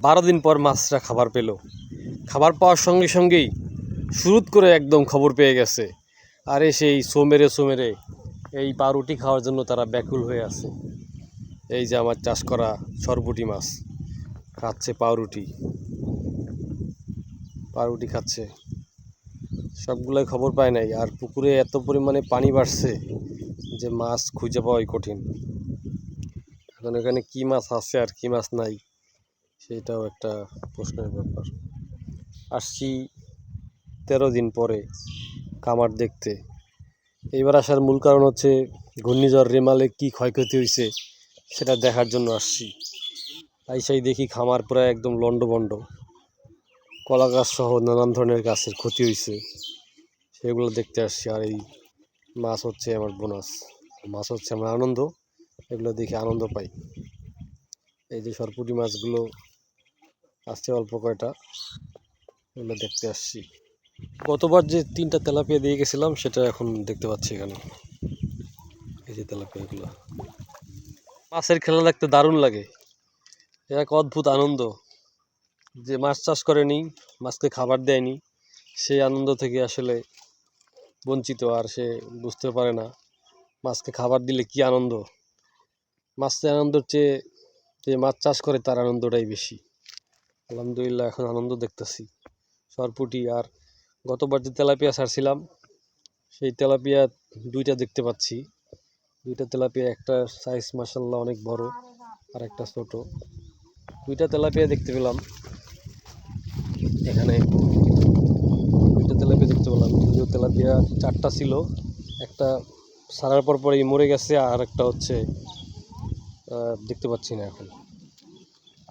বারো দিন পর মাছরা খাবার পেল। খাবার পাওয়ার সঙ্গে সঙ্গেই শুরুত করে একদম খবর পেয়ে গেছে। আরে সেই সোমেরে সোমেরে, এই পাউরুটি খাওয়ার জন্য তারা ব্যাকুল হয়ে আছে। এই যে আমার চাষ করা সরপুটি মাছ, খাচ্ছে পাউরুটি। পাউরুটি খাচ্ছে। সবগুলোই খবর পায় নাই। আর পুকুরে এত পরিমাণে পানি বাড়ছে যে মাছ খুঁজে পাওয়াই কঠিন। এখন এখানে কী মাছ আছে আর কী মাছ নাই? সেটাও একটা প্রশ্নের ব্যাপার। আসছি তেরো দিন পরে কামার দেখতে। এইবার আসার মূল কারণ হচ্ছে ঘূর্ণিঝড় রেমালে কি ক্ষয়ক্ষতি হয়েছে সেটা দেখার জন্য আসছি। আইসাই দেখি খামার প্রায় একদম লণ্ডভণ্ড। কলা গাছ সহ নানান ধরনের গাছের ক্ষতি হয়েছে সেগুলো দেখতে আসছি আর এই মাছ হচ্ছে আমার বোনাস। মাছ হচ্ছে আমার আনন্দ, এগুলো দেখে আনন্দ পাই। এই যে সরপুটি মাছগুলো আসছে অল্প কয়টা। এগুলো দেখতে আসছি। গতবার যে তিনটা তেলাপিয়া দিয়ে গেছিলাম, সেটা এখন দেখতে পাচ্ছি এখানে। এই যে তেলাপিয়াগুলো। মাছের খেলা দেখতে দারুণ লাগে। এক অদ্ভুত আনন্দ। যে মাছ চাষ করেনি, মাছকে খাবার দেয়নি, সেই আনন্দ থেকে আসলে বঞ্চিত আর সে বুঝতে পারে না মাছকে খাবার দিলে কি আনন্দ। মাছের আনন্দের চেয়ে যে মাছ চাষ করে, তার আনন্দটাই বেশি। আলহামদুলিল্লাহ, এখন আনন্দ দেখতেছি। সরপুটি আর গতবার যে তেলাপিয়া ছাড়ছিলাম সেই তেলাপিয়া দুইটা দেখতে পাচ্ছি। দুইটা তেলাপিয়া, একটা সাইজ মাসাল্লাহ অনেক বড় আর একটা ছোট। দুইটা তেলাপিয়া দেখতে পেলাম। এখানে দুইটা তেলাপিয়া দেখতে পেলাম। যদিও তেলাপিয়া চারটা ছিল, একটা সারার পর পরেই মরে গেছে আর একটা হচ্ছে দেখতে পাচ্ছি না এখন।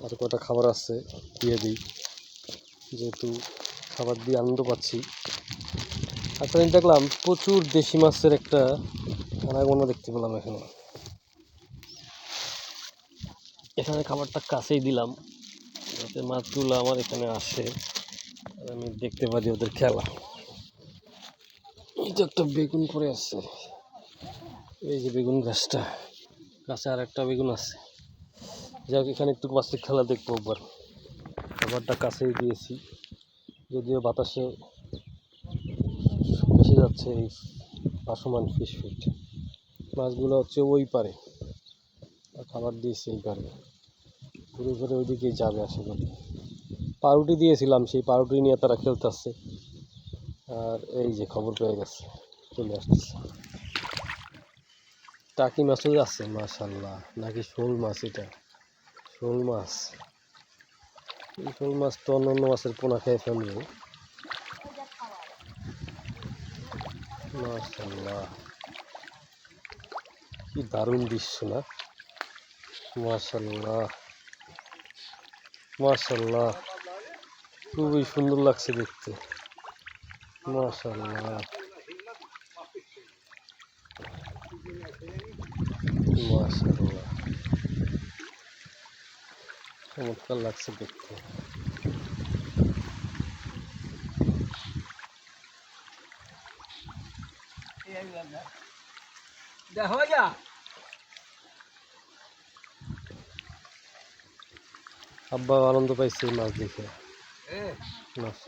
আর কটা খাবার আছে, দিয়ে দিই। যেহেতু খাবার দিয়ে আনন্দ পাচ্ছি। আচ্ছা আমি দেখলাম প্রচুর দেশি মাছের একটা অনাগোনা দেখতে পেলাম এখানে। এখানে খাবারটা কাছেই দিলাম। যাতে মাছগুলো আমার এখানে আসে, আর আমি দেখতে পারি ওদের খেলা। এই তো একটা বেগুন পড়ে আছে। এই যে বেগুন গাছটা, গাছে আর একটা বেগুন আছে। যাক, এখানে একটু মাছের খেলা দেখব একবার। খাবারটা কাছেই দিয়েছি, যদিও বাতাসে ভেসে যাচ্ছে এই ভাসমান ফিশ ফিট মাছগুলো হচ্ছে ওই পারে খাবার দিয়েছি এই পারে। ঘুরে ঘুরে ওইদিকেই যাবে আশা করি। পাউরুটি দিয়েছিলাম, সেই পাউরুটি নিয়ে তারা খেলতেছে। আর এই যে খবর পেয়ে গেছে, চলে আসতেছে। টাকি মাছও আছে, মাশাল্লাহ, নাকি শোল মাছ এটা? শোল মাছ। এই শোল মাছ তো অন্য অন্য মাছের পোনা খেয়ে ফেলবে। কি দারুণ দৃশ্য না? মাশাল্লাহ মাশাল্লাহ খুবই সুন্দর লাগছে দেখতে। মাশাল্লাহ মাশাল্লাহ চমৎকার লাগছে দেখতে। দেখো যা আব্বা আনন্দ পাইছে মাছ দেখে। মাছ